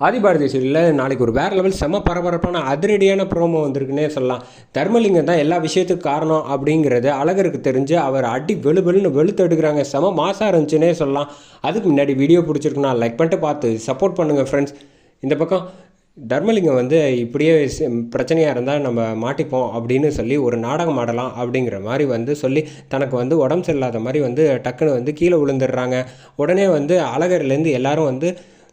ஆதிபாரதி சீரியலில் நாளைக்கு ஒரு வேறு லெவல் செம பரபரப்பான அதிரடியான ப்ரோமோ வந்திருக்குன்னே சொல்லலாம். தர்மலிங்கம் தான் எல்லா விஷயத்துக்கும் காரணம் அப்படிங்கிறது அழகருக்கு தெரிஞ்சு அவர் அடி வெளு வெளுன்னு வெளுத்து எடுக்கிறாங்க. செம மாசாக இருந்துச்சுன்னே சொல்லலாம். அதுக்கு முன்னாடி வீடியோ பிடிச்சிருக்குன்னா லைக் பண்ணிட்டு பார்த்து சப்போர்ட் பண்ணுங்கள் ஃப்ரெண்ட்ஸ் இந்த பக்கம் தர்மலிங்கம் வந்து இப்படியே பிரச்சனையாக இருந்தால் நம்ம மாட்டிப்போம் அப்படின்னு சொல்லி ஒரு நாடகம் ஆடலாம் அப்படிங்கிற மாதிரி வந்து சொல்லி தனக்கு வந்து உடம்பு சரியில்லாத மாதிரி வந்து டக்குன்னு வந்து கீழே விழுந்துடுறாங்க. உடனே வந்து அழகர்லேருந்து எல்லாரும் வந்து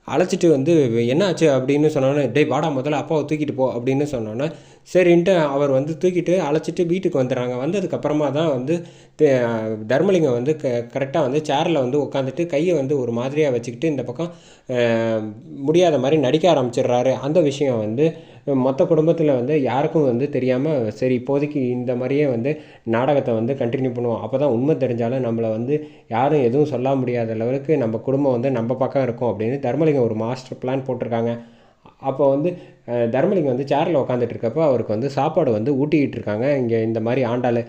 அழைச்சிட்டு வந்து என்னாச்சு? அப்படின்னு சொன்னோன்னே டேய் வாடா முதல்ல அப்பாவை தூக்கிட்டு போ அப்படின்னு சொன்னோன்னே சரின்ட்டு அவர் வந்து தூக்கிட்டு அழைச்சிட்டு வீட்டுக்கு வந்துடுறாங்க. வந்ததுக்கப்புறமா தான் வந்து தர்மலிங்கம் வந்து க கரெக்டாக வந்து சேரில் வந்து உட்காந்துட்டு கையை வந்து ஒரு மாதிரியாக வச்சுக்கிட்டு இந்த பக்கம் முடியாத மாதிரி நடிக்க ஆரம்பிச்சிடுறாரு. அந்த விஷயம் வந்து மொத்த குடும்பத்தில் வந்து யாருக்கும் வந்து தெரியாமல் சரி இப்போதைக்கு இந்த மாதிரியே வந்து நாடகத்தை வந்து கண்டினியூ பண்ணுவோம். அப்போ தான் உண்மை தெரிஞ்சாலும் நம்மளை வந்து யாரும் எதுவும் சொல்ல முடியாத அளவுக்கு நம்ம குடும்பம் வந்து நம்ம பக்கம் இருக்கும் அப்படின்னு தர்மலிங்கம் ஒரு மாஸ்டர் பிளான் போட்டிருக்காங்க. அப்போ வந்து தர்மலிங்கம் வந்து சேரில் உட்காந்துட்டு இருக்கப்போ அவருக்கு வந்து சாப்பாடு வந்து ஊட்டிக்கிட்டு இருக்காங்க. இங்கே இந்த மாதிரி ஆண்டாள்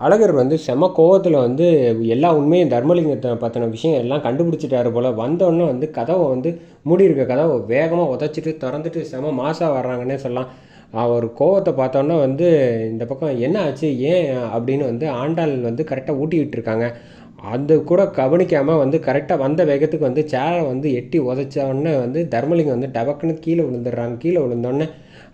அழகர் வந்து செம கோவத்தில் வந்து எல்லா உண்மையும் தர்மலிங்கத்தை பற்றின விஷயம் எல்லாம் கண்டுபிடிச்சிட்டாரு போல். வந்தோடனே வந்து கதவை வந்து மூடி இருக்க கதவை வேகமாக உதச்சிட்டு திறந்துட்டு செம மாசாக வர்றாங்கன்னே சொல்லலாம். அவர் கோவத்தை பார்த்தோன்னே வந்து இந்த பக்கம் என்ன ஆச்சு ஏன் அப்படின்னு வந்து ஆண்டாள் வந்து கரெக்டாக ஊட்டிக்கிட்டு இருக்காங்க. அது கூட கவனிக்காமல் வந்து கரெக்டாக வந்த வேகத்துக்கு வந்து சேரை வந்து எட்டி உதச்சோடனே வந்து தர்மலிங்கம் வந்து டபக்குன்னு கீழே விழுந்துடுறாங்க. கீழே விழுந்தோடனே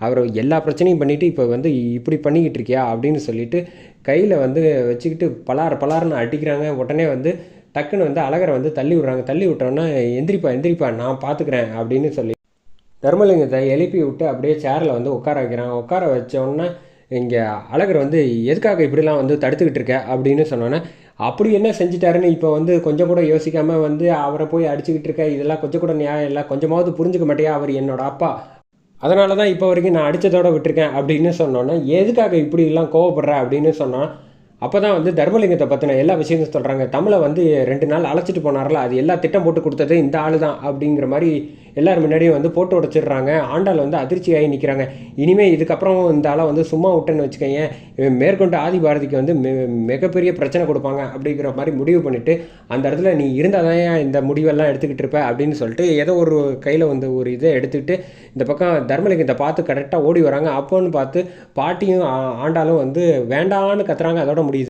அவர் எல்லா பிரச்சனையும் பண்ணிவிட்டு இப்போ வந்து இப்படி பண்ணிக்கிட்டு இருக்கியா அப்படின்னு சொல்லிட்டு கையில் வந்து வச்சுக்கிட்டு பலார் பலார்னு அடிக்கிறாங்க. உடனே வந்து டக்குன்னு வந்து அழகரை வந்து தள்ளி விட்றாங்க. தள்ளி விட்டோன்னே எந்திரிப்பா எந்திரிப்பா நான் பார்த்துக்கிறேன் அப்படின்னு சொல்லி தர்மலிங்கத்தை எழுப்பி விட்டு அப்படியே சேரில் வந்து உட்கார வைக்கிறான். உட்கார வச்சோன்னே இங்கே அழகர் வந்து எதுக்காக இப்படிலாம் வந்து தடுத்துக்கிட்டு இருக்க? அப்படின்னு சொன்னோன்னே அப்படி என்ன செஞ்சிட்டாருன்னு இப்போ வந்து கொஞ்சம் கூட யோசிக்காமல் வந்து அவரை போய் அடிச்சுக்கிட்டு இருக்க? இதெல்லாம் கொஞ்சம் கூட நியாயம் இல்லை. கொஞ்சமாவது புரிஞ்சுக்க மாட்டேயா? அவர் என்னோட அப்பா. அதனால தான் இப்போ வரைக்கும் நான் அடித்ததோடு விட்டுருக்கேன் அப்படின்னு சொன்னோன்னே எதுக்காக இப்படிலாம் கோவப்படுற அப்படின்னு சொன்னால் அப்போ தான் வந்து தர்மலிங்கத்தை பற்றின எல்லா விஷயத்தையும் சொல்கிறாங்க தமிழை வந்து ரெண்டு நாள் அழைச்சிட்டு போனார்ல அது எல்லா திட்டம் போட்டு கொடுத்தது இந்த ஆள் தான் அப்படிங்கிற மாதிரி எல்லார் முன்னாடியும் வந்து போட்டு உடச்சிடுறாங்க. ஆண்டாள் வந்து அதிர்ச்சியாகி நிற்கிறாங்க இனிமேல் இதுக்கப்புறம் இந்த ஆளை வந்து சும்மா விட்டேன்னு வச்சுக்கோங்க. இவன் மேற்கொண்டு ஆதி பாரதிக்கு வந்து மிக- மிகப்பெரிய பிரச்சனை கொடுப்பாங்க அப்படிங்கிற மாதிரி முடிவு பண்ணிவிட்டு அந்த இடத்துல நீ இருந்தால் தான் இந்த முடிவெல்லாம் எடுத்துக்கிட்டு இருப்ப அப்படின்னு சொல்லிட்டு ஏதோ ஒரு கையில் வந்து ஒரு இதை எடுத்துக்கிட்டு இந்த பக்கம் தர்மலிங்கத்தை பார்த்து கரெக்டாக ஓடி வராங்க. அப்போன்னு பார்த்து பாட்டியும் ஆண்டாலும் ஆண்டாளும் வந்து வேண்டான்னு கத்துறாங்க. அதோட